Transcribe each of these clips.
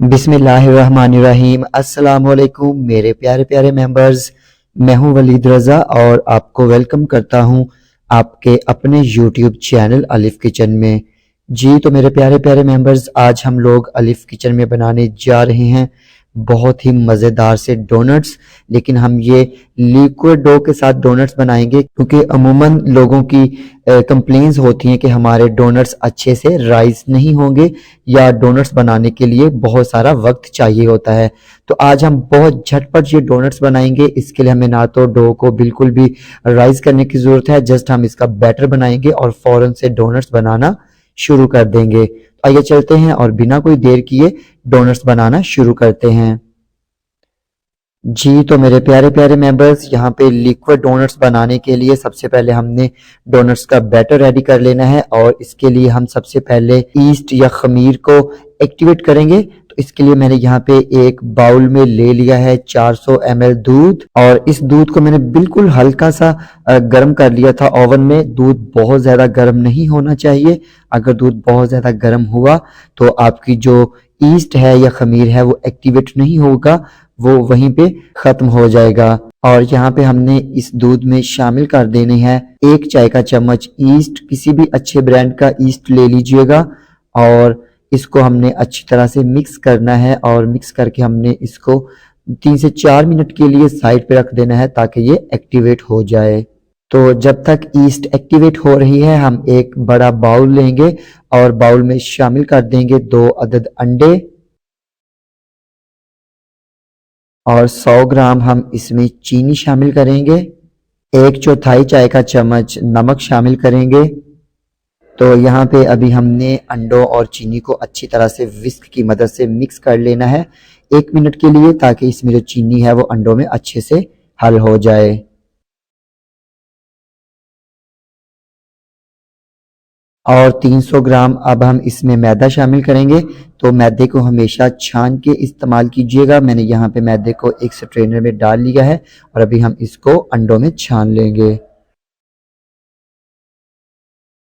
बिस्मिल्लाहिर्रहमानिर्रहीम। अस्सलाम वालेकुम मेरे प्यारे प्यारे मेंबर्स मैं हूँ वलीद रज़ा और आपको वेलकम करता हूँ आपके अपने यूट्यूब चैनल अलिफ किचन में। जी तो मेरे प्यारे प्यारे मेंबर्स आज हम लोग अलिफ किचन में बनाने जा रहे हैं। बहुत ही मज़ेदार से डोनट्स लेकिन हम ये लिक्विड डो के साथ डोनट्स बनाएँगे, क्योंकि अमूमन लोगों की कंप्लेंट्स होती हैं कि हमारे डोनट्स अच्छे से राइस नहीं होंगे या डोनट्स बनाने के लिए बहुत सारा वक्त चाहिए होता है। तो आज हम बहुत झटपट ये डोनट्स बनाएँगे। इसके लिए हमें ना तो डो को बिल्कुल भी राइस करने की ज़रूरत है, जस्ट हम इसका बैटर बनाएँगे और फ़ौरन से डोनट्स बनाना शुरू कर देंगे। आइए चलते हैं और बिना कोई देर किए डोनट्स बनाना शुरू करते हैं। जी तो मेरे प्यारे प्यारे मेंबर्स, यहाँ पे लिक्विड डोनट्स बनाने के लिए सबसे पहले हमने डोनट्स का बैटर रेडी कर लेना है और इसके लिए हम सबसे पहले ईस्ट या खमीर को एक्टिवेट करेंगे। इसके लिए मैंने यहाँ पे एक बाउल में ले लिया है 400 सौ दूध और इस दूध को मैंने बिल्कुल हल्का सा गर्म कर लिया था ओवन में। दूध बहुत ज़्यादा गर्म नहीं होना चाहिए। अगर दूध बहुत ज़्यादा गर्म हुआ तो आपकी जो ईस्ट है या खमीर है वो एक्टिवेट नहीं होगा, वो वहीं पे ख़त्म हो जाएगा। और यहाँ पे हमने इस दूध में शामिल कर देने हैं एक चाय का चम्मच ईस्ट। किसी भी अच्छे ब्रांड का ईस्ट ले लीजिएगा और इसको हमने अच्छी तरह से मिक्स करना है और मिक्स करके हमने इसको तीन से चार मिनट के लिए साइड पे रख देना है ताकि ये एक्टिवेट हो जाए। तो जब तक ईस्ट एक्टिवेट हो रही है, हम एक बड़ा बाउल लेंगे और बाउल में शामिल कर देंगे दो अदद अंडे। और 100 ग्राम हम इसमें चीनी शामिल करेंगे। एक चौथाई चाय का चम्मच नमक शामिल करेंगे। तो यहाँ पे अभी हमने अंडों और चीनी को अच्छी तरह से विस्क की मदद से मिक्स कर लेना है। एक मिनट के लिए ताकि इसमें जो चीनी है वो अंडों में अच्छे से हल हो जाए। और 300 ग्राम अब हम इसमें मैदा शामिल करेंगे। तो मैदे को हमेशा छान के इस्तेमाल कीजिएगा। मैंने यहाँ पे मैदे को एक स्ट्रेनर में डाल लिया है और अभी हम इसको अंडों में छान लेंगे।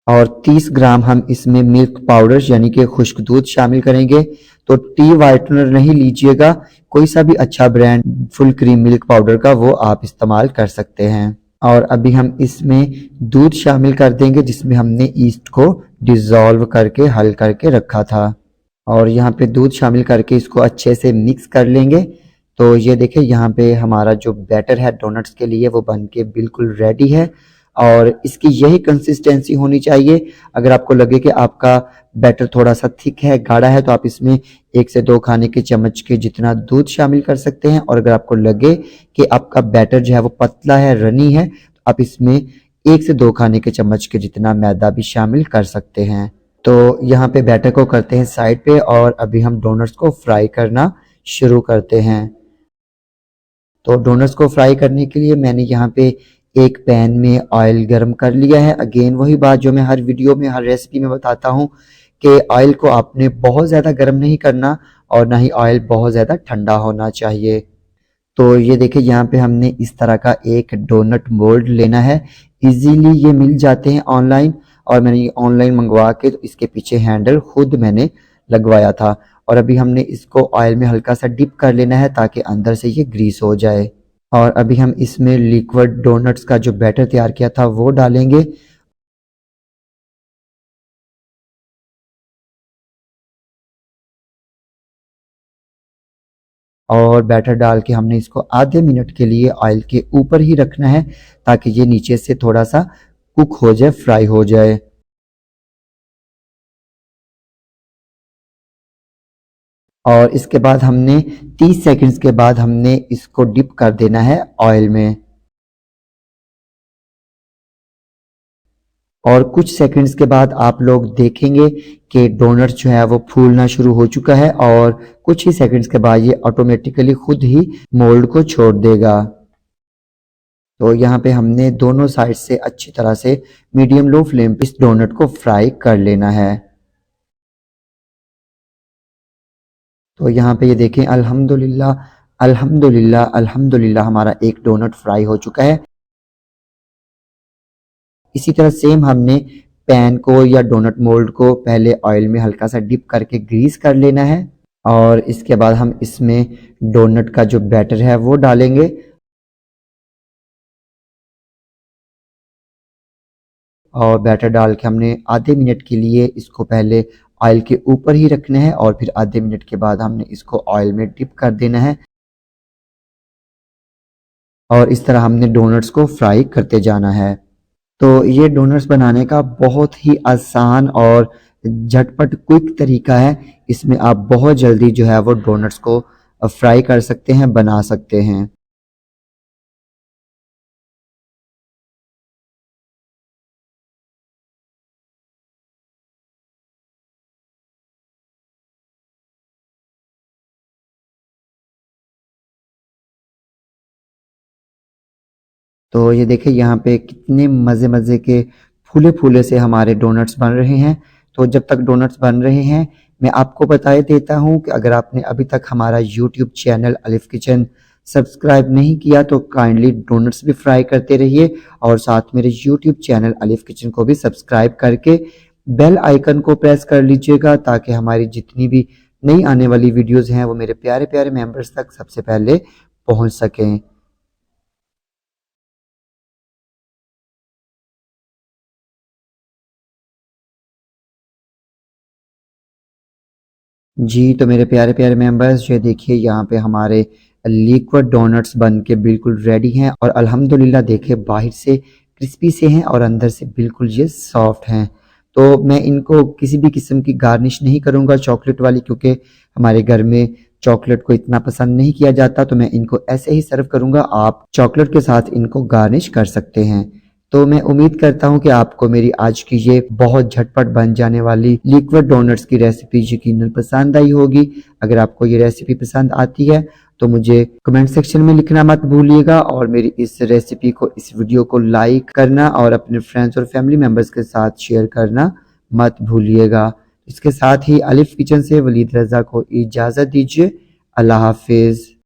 और 30 ग्राम हम इसमें मिल्क पाउडर यानी कि खुश्क दूध शामिल करेंगे। तो टी वाइटनर नहीं लीजिएगा, कोई सा भी अच्छा brand full cream milk powder का वो आप इस्तेमाल कर सकते हैं। और अभी हम इसमें दूध शामिल कर देंगे, जिसमें हमने ईस्ट को डिज़ोल्व करके, हल करके रखा था। और यहाँ पे दूध शामिल करके इसको अच्छे से मिक्स कर लेंगे। तो ये देखें यहाँ पे हमारा जो बैटर है डोनट्स के लिए, वो बन के बिल्कुल रेडी है। और इसकी यही कंसिस्टेंसी होनी चाहिए। अगर आपको लगे कि आपका बैटर थोड़ा सा थिक है, गाढ़ा है तो आप इसमें एक से दो खाने के चम्मच के जितना दूध शामिल कर सकते हैं। और अगर आपको लगे कि आपका बैटर जो है वो पतला है रनी है तो आप इसमें एक से दो खाने के चम्मच के जितना मैदा भी शामिल कर सकते हैं। तो यहाँ पे बैटर को करते हैं साइड पे और अभी हम डोनट्स को फ्राई करना शुरू करते हैं। तो डोनट्स को फ्राई करने के लिए मैंने यहाँ पे एक पैन में ऑयल गर्म कर लिया है। अगेन वही बात जो मैं हर वीडियो में, हर रेसिपी में बताता हूँ कि ऑयल को आपने बहुत ज़्यादा गर्म नहीं करना और ना ही ऑयल बहुत ज़्यादा ठंडा होना चाहिए। तो ये देखिए, यहाँ पे हमने इस तरह का एक डोनट मोल्ड लेना है। इजीली ये मिल जाते हैं ऑनलाइन और मैंने ये ऑनलाइन मंगवा के तो इसके पीछे हैंडल खुद मैंने लगवाया था। और अभी हमने इसको ऑयल में हल्का सा डिप कर लेना है ताकि अंदर से ये ग्रीस हो जाए। और अभी हम इसमें लिक्विड डोनट्स का जो बैटर तैयार किया था, वो डालेंगे। और बैटर डाल के हमने इसको आधे मिनट के लिए ऑयल के ऊपर ही रखना है, ताकि ये नीचे से थोड़ा सा कुक हो जाए फ्राई हो जाए। और इसके बाद हमने 30 सेकंड्स के बाद हमने इसको डिप कर देना है ऑयल में। और कुछ सेकंड्स के बाद आप लोग देखेंगे कि डोनट जो है वो फूलना शुरू हो चुका है और कुछ ही सेकंड्स के बाद ये ऑटोमेटिकली खुद ही मोल्ड को छोड़ देगा। तो यहाँ पे हमने दोनों साइड से अच्छी तरह से मीडियम लो फ्लेम पे इस डोनट को फ्राई कर लेना है। तो यहाँ पे ये देखें, अल्हम्दुलिल्लाह अल्हम्दुलिल्लाह अल्हम्दुलिल्लाह हमारा एक डोनट फ्राई हो चुका है। इसी तरह सेम हमने पैन को या डोनट मोल्ड को पहले ऑयल में हल्का सा डिप करके ग्रीस कर लेना है और इसके बाद हम इसमें डोनट का जो बैटर है वो डालेंगे। और बैटर डाल के हमने आधे मिनट के लिए इसको पहले ऑयल के ऊपर ही रखना है और फिर आधे मिनट के बाद हमने इसको ऑयल में डिप कर देना है। और इस तरह हमने डोनट्स को फ्राई करते जाना है। तो ये डोनट्स बनाने का बहुत ही आसान और झटपट, क्विक तरीका है। इसमें आप बहुत जल्दी जो है वो डोनट्स को फ्राई कर सकते हैं, बना सकते हैं। तो ये देखिए, यहाँ पे कितने मज़े मज़े के फूले फूले से हमारे डोनट्स बन रहे हैं। तो जब तक डोनट्स बन रहे हैं, मैं आपको बता देता हूँ कि अगर आपने अभी तक हमारा YouTube channel Alif Kitchen subscribe नहीं किया तो काइंडली डोनट्स भी फ्राई करते रहिए और साथ मेरे यूट्यूब चैनल अलिफ किचन को भी सब्सक्राइब करके बेल आइकन को प्रेस कर लीजिएगा, ताकि हमारी जितनी भी नई आने वाली वीडियोस हैं, वो मेरे प्यारे प्यारे मेंबर्स तक सबसे पहले पहुँच सकें। जी तो मेरे प्यारे प्यारे मेंबर्स ये देखिए, यहाँ पे हमारे लिक्विड डोनट्स बन के बिल्कुल रेडी हैं और अल्हम्दुलिल्लाह देखिए, बाहर से क्रिस्पी से हैं और अंदर से बिल्कुल ये सॉफ्ट हैं। तो मैं इनको किसी भी किस्म की गार्निश नहीं करूँगा चॉकलेट वाली क्योंकि हमारे घर में चॉकलेट को इतना पसंद नहीं किया जाता तो मैं इनको ऐसे ही सर्व करूँगा। आप चॉकलेट के साथ इनको गार्निश कर सकते हैं। तो मैं उम्मीद करता हूँ कि आपको मेरी आज की ये बहुत झटपट बन जाने वाली लिक्विड डोनट्स की रेसिपी यकीन पसंद आई होगी। अगर आपको ये रेसिपी पसंद आती है तो मुझे कमेंट सेक्शन में लिखना मत भूलिएगा और मेरी इस रेसिपी को, इस वीडियो को लाइक करना और अपने फ्रेंड्स और फैमिली मेंबर्स के साथ शेयर करना मत भूलिएगा। इसके साथ ही अलिफ किचन से वलीद रजा को इजाज़त दीजिए। अल्लाह हाफिज़।